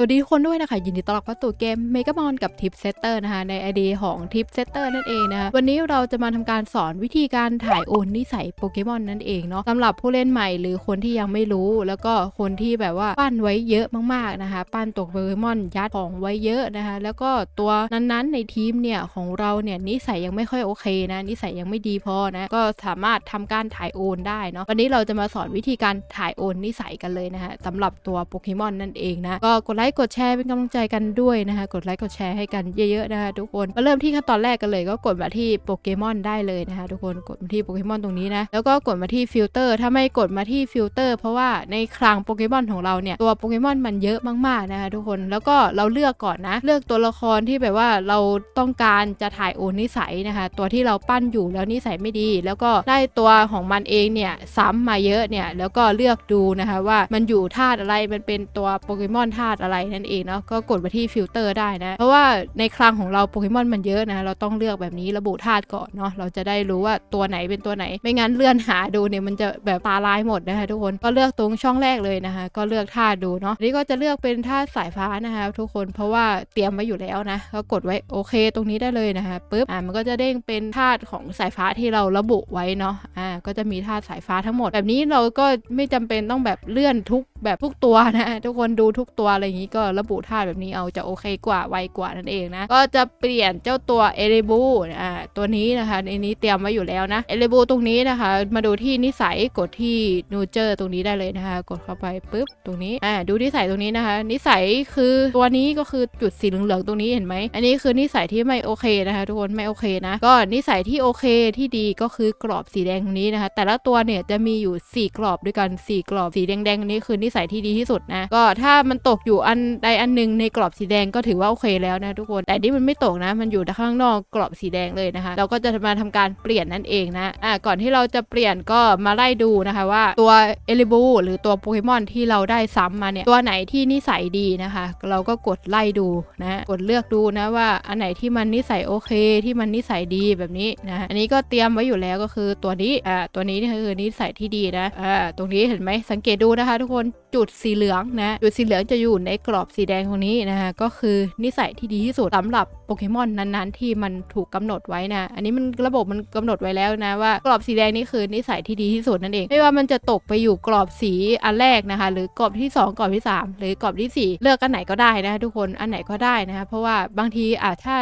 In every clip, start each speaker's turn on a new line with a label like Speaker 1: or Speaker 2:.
Speaker 1: สวัสดีทุกคนด้วยนะคะ ยินดีต้อนรับเข้าสู่เกมเมกามอนกับทิปเซตเตอร์นะคะ ในไอดีของทิปเซตเตอร์นั่นเองนะคะวันนี้เราจะมาทำการสอนวิธีการถ่ายโอนนิสัยโปเกมอนนั่นเองเนาะสำหรับผู้เล่นใหม่หรือคนที่ยังไม่รู้ แล้วก็คนที่แบบว่าปั้นไว้เยอะมากๆนะคะ ปั้นตัวโปเกมอนยัดของไว้เยอะนะคะ แล้วก็ตัวนั้นๆในทีมเนี่ยของเราเนี่ยนิสัยยังไม่ค่อยโอเคนะนิสัยยังไม่ดีพอนะก็สามารถทำการถ่ายโอนได้เนาะวันนี้เราจะมาสอนวิธีการถ่ายโอนนิสัยกันเลยนะคะสำหรับตัวโปเกมอนนั่นเองนะก็กดไลค์กดแชร์เป็นกำลังใจกันด้วยนะคะ กดไลค์กดแชร์ให้กันเยอะๆนะคะทุกคนมาเริ่มที่ขั้นตอนแรกกันเลยก็กดมาที่โปเกมอนได้เลยนะคะทุกคนกดมาที่โปเกมอนตรงนี้นะแล้วก็กดมาที่ฟิลเตอร์ถ้าไม่กดมาที่ฟิลเตอร์เพราะว่าในคลังโปเกมอนของเราเนี่ยตัวโปเกมอนมันเยอะมากๆนะคะทุกคนแล้วก็เราเลือกก่อนนะ เลือกตัวละครที่แบบว่าเราต้องการจะถ่ายโอนนิสัยนะคะ ตัวที่เราปั้นอยู่แล้วนิสัยไม่ดี แล้วก็ได้ตัวของมันเองเนี่ยซ้ำมาเยอะเนี่ยแล้วก็เลือกดูนะคะว่ามันอยู่ธาตุอะไรมันเป็นตัวโปเกมอนธาตุอะไรนั่นเองเนาะก็กดมาที่ฟิลเตอร์ได้นะ เพราะว่าในคลังของเราโปเกมอนมันเยอะนะ เราต้องเลือกแบบนี้ระบุธาตุก่อนเนาะเราจะได้รู้ว่าตัวไหนเป็นตัวไหน ไม่งั้นเลื่อนหาดูเนี่ยมันจะแบบตาลายหมดนะคะทุกคนก็เลือกตรงช่องแรกเลยนะคะ ก็เลือกธาตุดูเนาะอันนี้ก็จะเลือกเป็นธาตุสายฟ้านะคะทุกคนเพราะว่าเตรียมไว้อยู่แล้วนะก็กดไว้โอเคตรงนี้ได้เลยนะคะปุ๊บอ่ามันก็จะเด้งเป็นธาตุของสายฟ้าที่เราระบุไว้เนาะอ่าก็จะมีธาตุสายฟ้าทั้งหมด แบบนี้เราก็ไม่จำเป็นต้องแบบเลื่อนทุก แบบทุกตัวนะทุกคนดูทุกตัวอะไรอย่างนี้ก็ระบุธาตุแบบนี้เอาจะโอเคกว่าไวกว่านั่นเองนะ ก็จะเปลี่ยนเจ้าตัวเอเลบูอ่าตัวนี้นะคะในนี้เตรียมไว้อยู่แล้วนะเอเลบูตรงนี้นะคะ มาดูที่นิสัยกดที่นูเจอร์ตรงนี้ได้เลยนะคะ กดเข้าไปปุ๊บตรงนี้อ่าดูนิสัยตรงนี้นะคะ นิสัยคือตัวนี้ก็คือจุดสีเหลืองๆตรงนี้เห็นไหมอันนี้คือนิสัยที่ไม่โอเคนะคะทุกคนไม่โอเคนะก็นิสัยที่โอเคที่ดีก็คือกรอบสีแดงตรงนี้นะคะ แต่ละตัวเนี่ยจะมีอยู่ 4 กรอบด้วยกัน 4 กรอบสีแดงๆนี้คือนิสัยที่ดีที่สุดนะ ก็ถ้ามันตกอยู่อันใดอันหนึ่งในกรอบสีแดงก็ถือว่าโอเคแล้วนะทุกคน แต่นี่มันไม่ตกนะ มันอยู่ข้างนอกกรอบสีแดงเลยนะคะ เราก็จะมาทำการเปลี่ยนนั่นเองนะ อ่า ก่อนที่เราจะเปลี่ยนก็มาไล่ดูนะคะว่าตัวเอลิบูหรือตัวโปเกมอนที่เราได้ซ้ำมาเนี่ย ตัวไหนที่นิสัยดีนะคะ เราก็กดไล่ดูนะ กดเลือกดูนะว่าอันไหนที่มันนิสัยโอเค ที่มันนิสัยดีแบบนี้นะ อันนี้ก็เตรียมไว้อยู่แล้วก็คือตัวนี้ อ่า ตัวนี้นี่คือนิสัยที่ดีนะ อ่า ตรงนี้เห็นไหมสังเกตดูนะคะ ทุกคน จุดสีเหลืองนะ จุดสีเหลืองจะอยู่ในกรอบสีแดงตรงนี้นะคะก็คือนิสัยที่ดีที่สุดสำหรับโปเกมอนนั้นๆ ที่มันถูกกำหนดไว้นะ อันนี้มันระบบมันกำหนดไว้แล้วนะว่ากรอบสีแดงนี่คือนิสัยที่ดีที่สุดนั่นเอง ไม่ว่ามันจะตกไปอยู่กรอบสีอันแรกนะคะ หรือกรอบที่ 2 กรอบที่ 3 หรือกรอบที่ 4 เลือกอันไหนก็ได้นะคะทุกคนอันไหนก็ได้นะคะเพราะว่าบางทีอาจถ้า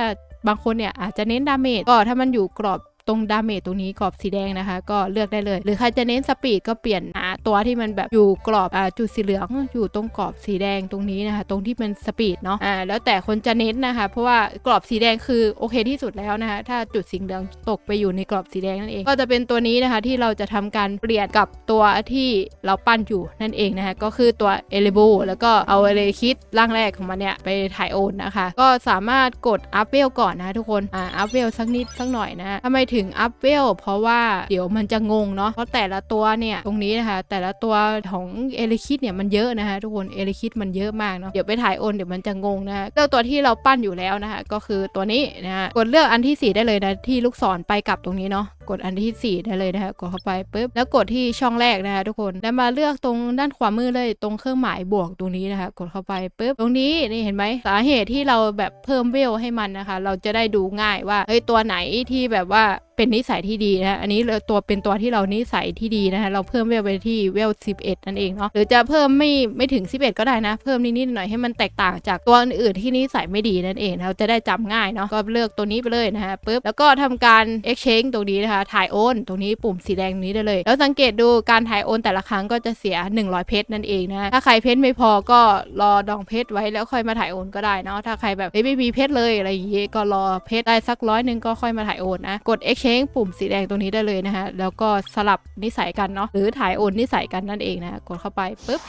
Speaker 1: บางคนเนี่ยอาจจะเน้นดาเมจก็ถ้ามันอยู่กรอบตรงดาเมจตรงนี้กรอบสีแดงนะคะ ก็เลือกได้เลย หรือใครจะเน้นสปีดก็เปลี่ยน ตัวที่มันแบบอยู่กรอบอ่าจุดสีเหลืองอยู่ตรงกรอบสีแดงตรงนี้นะคะ ตรงที่เป็นสปีดเนาะอ่าแล้วแต่คนจะเน้นนะคะ เพราะว่ากรอบสีแดงคือโอเคที่สุดแล้วนะคะ ถ้าจุดสีเหลืองตกไปอยู่ในกรอบสีแดงนั่นเอง ก็จะเป็นตัวนี้นะคะที่เราจะทำการเปลี่ยนกับตัวที่เราปั้นอยู่นั่นเองนะคะ ก็คือตัวเอลิบูแล้วก็เอาเอเลคิดร่างแรกของมันเนี่ยไปถ่ายโอนนะคะ ก็สามารถกดอัพเวลก่อนนะทุกคนอ่าอัพเวลสักนิดสักหน่อยนะทำไมถึงอัพเวลเพราะว่าเดี๋ยวมันจะงงเนาะเพราะแต่ละตัวเนี่ยตรงนี้นะคะแต่ละตัวของเอลิคิดเนี่ยมันเยอะนะคะทุกคนเอลิคิดมันเยอะมากเนาะเดี๋ยวไปถ่ายโอนเดี๋ยวมันจะงงนะคะเลือกตัวที่เราปั้นอยู่แล้วนะคะก็คือตัวนี้นะคะกดเลือกอันที่ 4 ได้เลยนะที่ลูกศรไปกลับตรงนี้เนาะ กดอันที่ 4 ได้เลยนะคะกดเข้าไปปุ๊บแล้วกดที่ช่องแรกนะคะทุกคนแล้วมาเลือกตรงด้านขวามือเลยตรงเครื่องหมายบวกตรงนี้นะคะกดเข้าไปปุ๊บตรงนี้นี่เห็นไหมสาเหตุที่เราแบบเพิ่มเวลให้มันนะคะ เราจะได้ดูง่ายว่าเฮ้ยตัวไหนที่แบบว่าเป็นนิสัยที่ดีนะอันนี้ตัวเป็นตัวที่เรานิสัยที่ดีนะคะเราเพิ่มเวลไปที่เวล 11 นั่นเองเนาะหรือจะเพิ่มไม่ไม่ถึง 11 ก็ได้นะ เพิ่มนิดๆหน่อยให้มันแตกต่างจากตัวอื่นๆที่นิสัยไม่ดีนั่นเองเราจะได้จำง่ายเนาะก็เลือกตัวนี้ไปเลยนะคะปุ๊บแล้วก็ทำการ exchange ตรงนี้นะคะถ่ายโอน ตรงนี้ปุ่มสีแดงนี้ได้เลย แล้วสังเกตดูการถ่ายโอนแต่ละครั้งก็จะเสีย 100 เพชรนั่นเองนะถ้าใครเพชรไม่พอก็รอดองเพชรไว้แล้วค่อยมาถ่ายโอนก็ได้เนาะถ้าใครแบบไม่มีเพชรเลยอะไรอย่างเงี้ยก็รอเพชรได้สักร้อยหนึ่งก็ค่อยมาถ่ายโอนนะกด exchange ปุ่มสีแดงตรงนี้ได้เลยนะคะแล้วก็สลับนิสัยกันเนาะหรือถ่ายโอนนิสัยกันนั่นเองนะกดเข้าไปปุ๊บ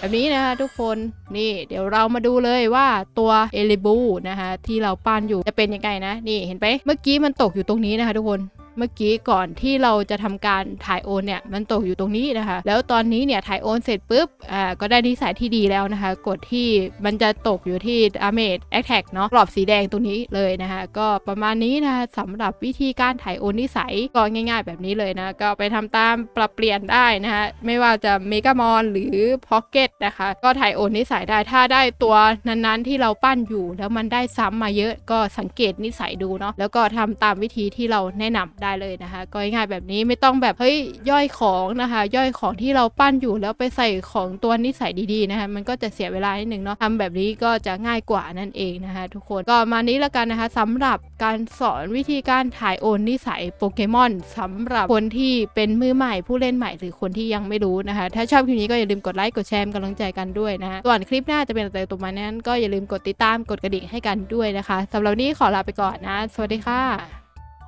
Speaker 1: แบบนี้นะคะทุกคนนี่เดี๋ยวเรามาดูเลยว่าตัวเอลิบูนะคะที่เราปั้นอยู่จะเป็นยังไงนะ นี่เห็นไหมเมื่อกี้มันตกอยู่ตรงนี้นะคะทุกคน เมื่อกี้ก่อนที่เราจะทำการถ่ายโอนเนี่ยมันตกอยู่ตรงนี้นะคะ แล้วตอนนี้เนี่ยถ่ายโอนเสร็จปุ๊บอ่าก็ได้นิสัยที่ดีแล้วนะคะ กดที่มันจะตกอยู่ที่ damage attack เนาะกรอบสีแดงตรงนี้เลยนะคะก็ประมาณนี้นะคะสำหรับวิธีการถ่ายโอนนิสัยก็ง่าย ๆ แบบนี้เลยนะก็ไปทำตามปรับเปลี่ยนได้นะคะไม่ว่าจะเมกามอนหรือพ็อกเก็ตนะคะก็ถ่ายโอนนิสัยได้ถ้าได้ตัวนั้นๆที่เราปั้นอยู่ แล้วมันได้ซ้ำมาเยอะก็สังเกตนิสัยดูเนาะแล้วก็ทำตามวิธีที่เราแนะนำได้เลยนะคะก็ง่ายแบบนี้ไม่ต้องแบบเฮ้ยย่อยของนะคะ ย่อยของที่เราปั้นอยู่แล้วไปใส่ของตัวนิสัยดีๆนะคะมันก็จะเสียเวลานิดนึงเนาะทำแบบนี้ก็จะง่ายกว่านั่นเองนะคะทุกคนก็มานี้แล้วกันนะคะสำหรับการสอนวิธีการถ่ายโอนนิสัยโปเกมอนสำหรับคนที่เป็นมือใหม่ผู้เล่นใหม่หรือคนที่ยังไม่รู้นะคะ ถ้าชอบคลิปนี้ก็อย่าลืมกดไลค์กดแชร์เป็นกำลังใจกันด้วยนะคะส่วนคลิปหน้าจะเป็นอะไรตัวมานั้น ก็อย่าลืมกดติดตามกดกระดิ่งให้กันด้วยนะคะสำหรับนี้ขอลาไปก่อนนะ สวัสดีค่ะ